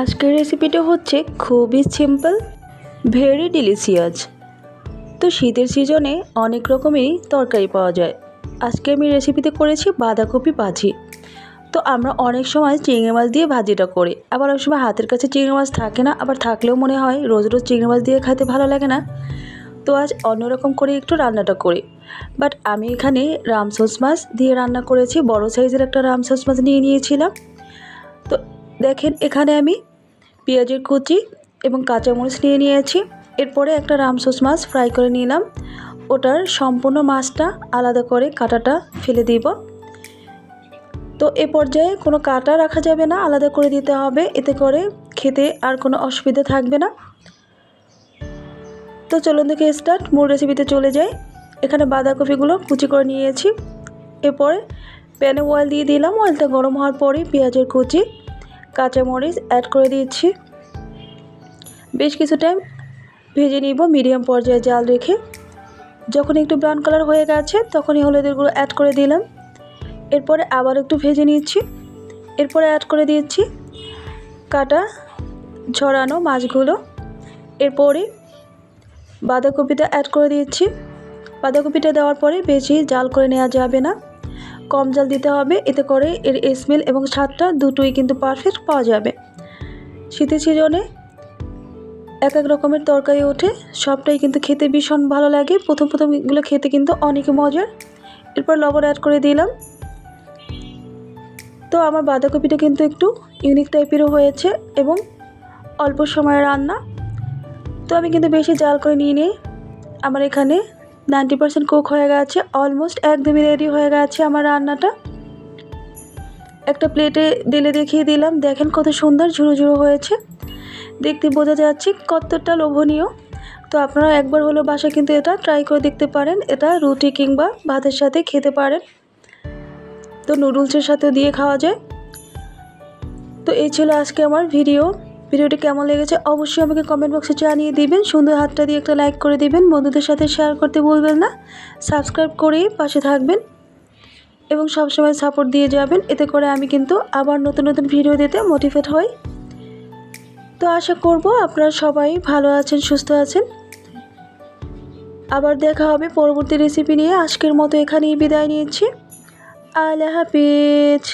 আজকের রেসিপিটা হচ্ছে খুবই সিম্পল ভেরি ডিলিশিয়াস তো শীতের সিজনে অনেক রকমেরই তরকারি পাওয়া যায়। আজকে আমি রেসিপিতে করেছি বাঁধাকপি ভাজি। তো আমরা অনেক সময় চিংড়ি মাছ দিয়ে ভাজিটা করি। আবার অনেক সময় হাতের কাছে চিংড়ি মাছ থাকে না, আবার থাকলেও মনে হয় রোজ রোজ চিংড়ি মাছ দিয়ে খেতে ভালো লাগে না। তো আজ অন্যরকম করে একটু রান্নাটা করি। বাট আমি এখানে রামসোস মাছ দিয়ে রান্না করেছি, বড় সাইজের একটা রামসোস মাছ নিয়ে নিয়েছিলাম। দেখেন, এখানে আমি পেঁয়াজের কুচি এবং কাঁচামরিচ নিয়ে নিয়েছি। এরপরে একটা রামসোস মাছ ফ্রাই করে নিলাম। ওটার সম্পূর্ণ মাছটা আলাদা করে কাঁটাটা ফেলে দিব। তো এ পর্যায়ে কোনো কাঁটা রাখা যাবে না, আলাদা করে দিতে হবে। এতে করে খেতে আর কোনো অসুবিধা থাকবে না। তো চলুন দেখে স্টার্ট মূল রেসিপিতে চলে যাই। এখানে বাঁধাকপিগুলো কুচি করে নিয়েছি। এরপরে প্যানে অয়েল দিয়ে দিলাম। অয়েলটা গরম হওয়ার পরে পেঁয়াজের কুচি। কাঁচামরিচ অ্যাড করে দিচ্ছি। বেশ কিছু টাইম ভেজে নিব মিডিয়াম পর্যায়ে জাল রেখে। যখন একটু ব্রাউন কালার হয়ে গেছে, তখনই হলুদের গুঁড়ো অ্যাড করে দিলাম। এরপরে আবার একটু ভেজে নিচ্ছি। এরপরে অ্যাড করে দিচ্ছি কাটা ছড়ানো মাছগুলো। এরপরে বাঁধাকপিটা অ্যাড করে দিচ্ছি। বাঁধাকপিটা দেওয়ার পরে বেশি জাল করে নেওয়া যাবে না। কম জাল দিতে হবে। এতে করে এর স্মেল এবং স্বাদটা দুটোই কিন্তু পারফেক্ট পাওয়া যাবে। শীতের সিজনে এক এক রকমের তরকারি ওঠে। সবটাই কিন্তু খেতে ভীষণ ভালো লাগে। প্রথম প্রথম এগুলো খেতে কিন্তু অনেক মজার। এরপর লবণ অ্যাড করে দিলাম। তো আমার বাঁধাকপিটা কিন্তু একটু ইউনিক টাইপেরও হয়েছে এবং অল্প সময়ের রান্না। তো আমি কিন্তু বেশি জাল করে নিয়ে নিই আমার এখানে নাইনটি পার্সেন্ট কুক হয়ে গেছে অলমোস্ট একদমই রেডি হয়ে গেছে আমার রান্নাটা। একটা প্লেটে ঢেলে দেখিয়ে দিলাম, দেখেন কত সুন্দর ঝুড়ো হয়েছে। দেখতে বোঝা যাচ্ছে কতটা লোভনীয়। তো আপনারা একবার হলো বাসা কিন্তু এটা ট্রাই করে দেখতে পারেন, এটা রুটি কিংবা ভাতের সাথে খেতে পারেন। তো নুডলসের সাথে দিয়ে খাওয়া যায়। তো এই ছিল আজকে আমার ভিডিও ভিডিওটি কেমন লেগেছে অবশ্যই আমাকে কমেন্ট বক্সে জানিয়ে দিবেন। সুন্দর হাতটা দিয়ে একটা লাইক করে দিবেন। বন্ধুদের সাথে শেয়ার করতে ভুলবেন না। সাবস্ক্রাইব করেই পাশে থাকবেন এবং সবসময় সাপোর্ট দিয়ে যাবেন। এতে করে আমি কিন্তু আবার নতুন নতুন ভিডিও দিতে মোটিভেট হই। তো আশা করব আপনারা সবাই ভালো আছেন, সুস্থ আছেন। আবার দেখা হবে পরবর্তী রেসিপি নিয়ে। আজকের মতো এখানেই বিদায় নিয়েছি আল্লাহ হাফিজ।